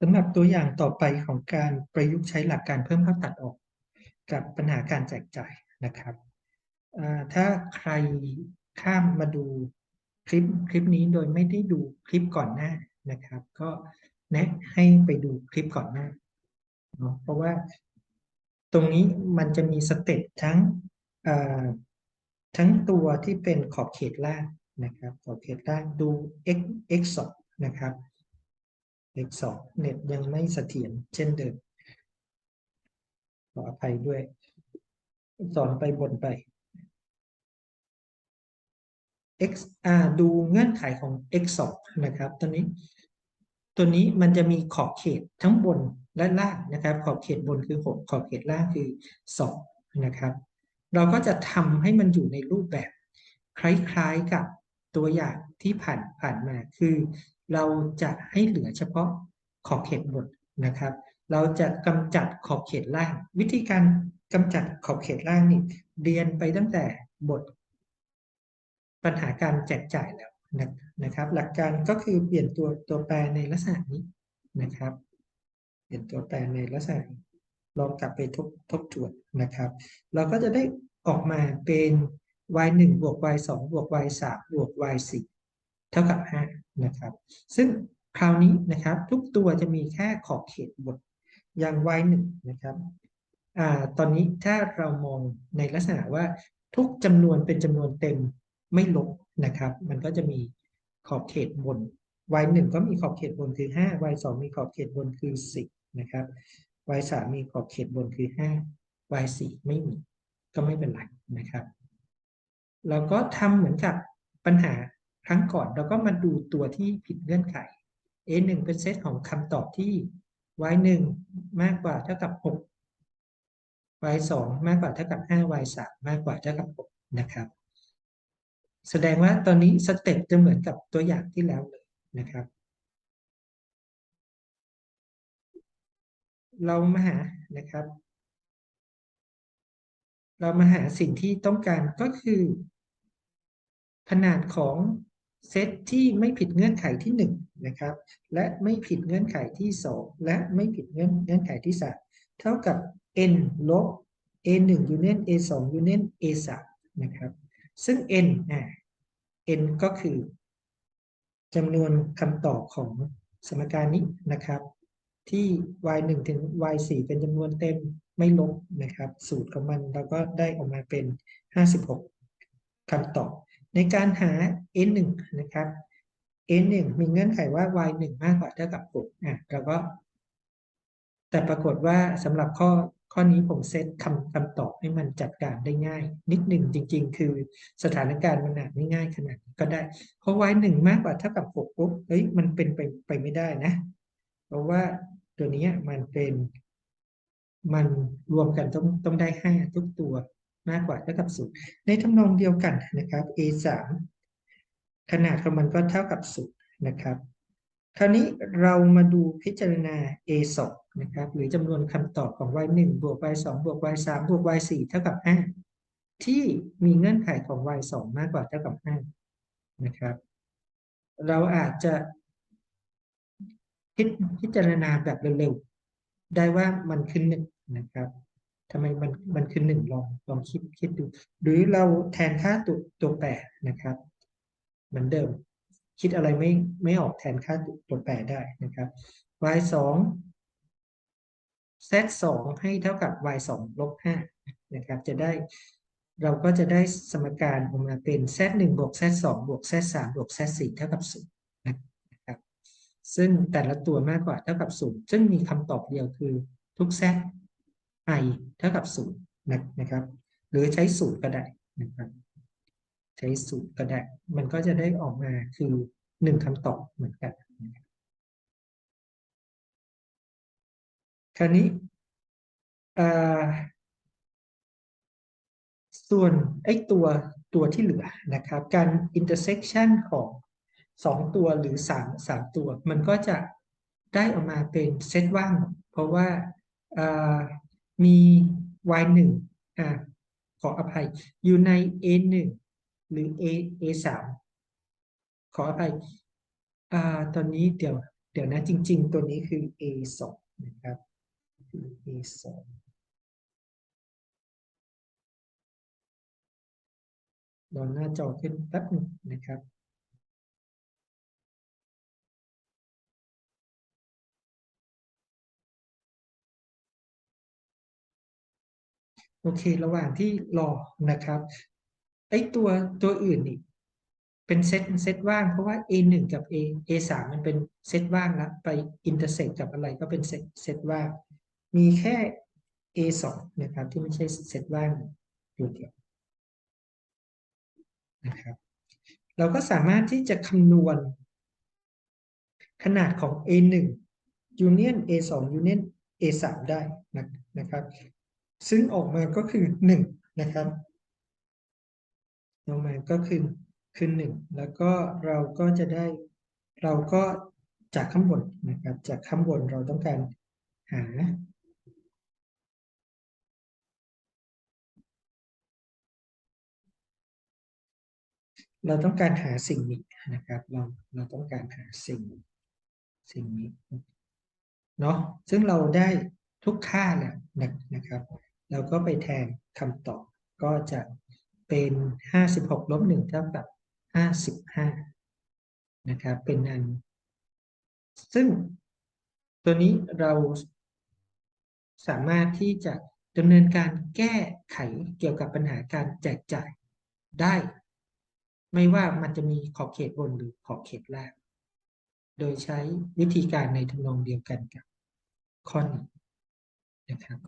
สำหรับตัวอย่างต่อไปของการประยุกต์ใช้หลักการเพิ่มเข้าตัดออก กับปัญหาการแจกจ่ายนะครับ ถ้าใครข้ามมาดูคลิปคลิปนี้โดยไม่ได้ดูคลิปก่อนหน้านะครับ ก็แนะให้ไปดูคลิปก่อนหน้าเนาะเพราะว่าตรงนี้มันจะมีสเต็ปทั้งทั้งตัวที่เป็นขอบเขตล่างนะครับ ขอบเขตล่างดู x x 2นะครับ x 2เน็ตยังไม่เสถียรเช่นเดิมขออภัยด้วย สอนไปบนไป x อ่าดูเงื่อนไขของ x 2นะครับ ตัวนี้ ตัวนี้มันจะมีขอบเขตทั้งบนและล่างนะครับ ขอบเขตบนคือ 6 ขอบเขตล่างคือ 2 นะครับ เราก็จะทำให้มันอยู่ในรูปแบบ คล้ายๆกับตัวอย่างที่ผ่านผ่านมาคือ เราจะให้เหลือเฉพาะขอบเขตบนนะครับ เราจะกำจัดขอบเขตล่าง วิธีการกำจัดขอบเขตล่างนี่เรียนไปตั้งแต่บท ปัญหาการแจกจ่ายแล้วนะนะครับ หลักการก็คือเปลี่ยนตัวตัวแปรในลักษณะนี้นะครับ เปลี่ยนตัวแปรในลักษณะลองกลับไปทบทบทวนนะครับ เราก็จะได้ออกมาเป็น y 1บวก y 2บวก y 3บวก y 4เท่ากับ 5 นะครับ ซึ่งคราวนี้นะครับทุกตัวจะมีแค่ขอบเขตบทอย่าง y 1นะครับอตอนนี้ถ้าเรามองในลักษณะว่าทุกจำนวนเป็นจำนวนเต็มไม่ลบนะครับ มันก็จะมีขอบเขตบน y 1ก็มีขอบเขตบนคือ 5 y 2มีขอบเขตบนคือ 10 นะครับ y 3มีขอบเขตบนคือ 5 y 4ไม่มี ก็ไม่เป็นไรนะครับ เราก็ทำเหมือนกับปัญหา ครั้งก่อนเราก็มาดูตัวที่ผิดเงื่อนไข a 1เป็นเซตของคำตอบที่ y 1มากกว่าเท่ากับ 6 y 2มากกว่าเท่ากับ 5 y 3มากกว่าเท่ากับ 6 นะครับ แสดงว่าตอนนี้สเต็ปจะเหมือนกับตัวอย่างที่แล้วเลยนะครับ เรามาหานะครับ เรามาหาสิ่งที่ต้องการก็คือขนาดของ เซตที่ไม่ผิดเงื่อนไขที่1นนะครับและไม่ผิดเงื่อนไขที่ 2 และไม่ผิดเงื่อนเงื่อนไขที่ 3 เท่ากับ n ลบ a 1 union a 2 union a 3นะครับซึ่ง n อ่า n ก็คือจำนวนคำตอบของสมการนี้นะครับ ที่ y 1ถึง y 4เป็นจำนวนเต็มไม่ลบนะครับ สูตรของมันเราก็ได้ออกมาเป็น 56คำตอบ ในการหา n 1นะครับ n 1มีเงื่อนไขว่า y 1มากกว่าเท่ากับ6อะเราก็ แต่ปรากฏว่าสำหรับข้อข้อนี้ผมเซตคำคำตอบให้มันจัดการได้ง่าย นิดหนึ่งจริง ๆ คือสถานการณ์มันอาจไม่ง่ายขนาดก็ได้ เพราะ y 1มากกว่าเท่ากับ6ปุ๊บเฮ้ยมันเป็นไปไปไม่ได้นะ เพราะว่าตัวนี้มันเป็น มันรวมกันต้องต้องได้ห้าทุกตัว มากกว่าเท่ากับศูนย์ในทำนองเดียวกันนะครับ a 3ขนาดของมันก็เท่ากับศูนย์นะครับ คราวนี้เรามาดูพิจารณา a 2นะครับหรือจำนวนคำตอบของ y 1บวก y 2บวก y 3บวก y 4เท่ากับ5ที่มีเงื่อนไขของ y 2มากกว่าเท่ากับ5นะครับ เราอาจจะพิพิจารณาแบบเร็วๆได้ว่ามันคือหนึ่งนะครับ ทำไมมันมันคือหนึ่งลองลองคิดคิดดู หรือเราแทนค่าตัวตัวแปรนะครับ เหมือนเดิม คิดอะไรไม่ไม่ออกแทนค่าตัวแปรได้นะครับ y สอง z สองให้เท่ากับ y สองลบห้านะครับ จะได้เราก็จะได้สมการออกมาเป็น z หนึ่งบวก z สองบวก z สามบวก z สี่เท่ากับศูนย์นะครับ ซึ่งแต่ละตัวมากกว่าเท่ากับศูนย์ซึ่งมีคำตอบเดียวคือทุก z i เท่ากับศูนย์นะครับ หรือใช้สูตรก็ได้นะครับใช้สูตรก็ได้ มันก็จะได้ออกมาคือหนึ่งคำตอบเหมือนกัน คราวนี้ส่วนไอ้ตัวตัวที่เหลือนะครับ การ intersection ของสองตัวหรือสามสามตัว มันก็จะได้ออกมาเป็นเซตว่าง เพราะว่า มี y 1อ่าขออภัย อยู่ใน a 1หรือ a a 3ขออภัยอ่าตอนนี้เดี๋ยวเดี๋ยวนะจริง ๆ ตัวนี้คือ a สองนะครับคือ a สองลองหน้าจอขึ้นแป๊บนึงนะครับ โอเค ระหว่างที่รอนะครับไอตัวตัวอื่นนี่เป็นเซตเซตว่างเพราะว่า A หนึ่งกับ A A สามมันเป็นเซตว่างแล้วไปอินเตอร์เซ็กกับอะไรก็เป็นเซตเซตว่าง มีแค่ A สองนะครับ ที่ไม่ใช่เซตว่างอยู่เดียวนะครับ เราก็สามารถที่จะคำนวณ ขนาดของ A หนึ่ง Union A สอง Union A สามได้นะนะครับ ซึ่งออกมาก็คือหนึ่งนะครับออกมาก็คือคือหนึ่งแล้วก็เราก็จะได้เราก็จากข้างบนนะครับ จากข้างบนเราต้องการหาเราต้องการหาสิ่งนี้นะครับ เราเราต้องการหาสิ่งสิ่งนี้เนาะซึ่งเราได้ทุกค่าแล้วนะนะครับ เราก็ไปแทนคำตอบ ก็จะเป็นห้าสิบหกลบหนึ่งเท่ากับห้าสิบห้านะครับเป็นอัน ซึ่งตัวนี้เราสามารถที่จะดำเนินการแก้ไขเกี่ยวกับปัญหาการแจกจ่ายได้ ไม่ว่ามันจะมีขอบเขตบนหรือขอบเขตล่าง โดยใช้วิธีการในทำนองเดียวกันกับข้อนี้นะครับ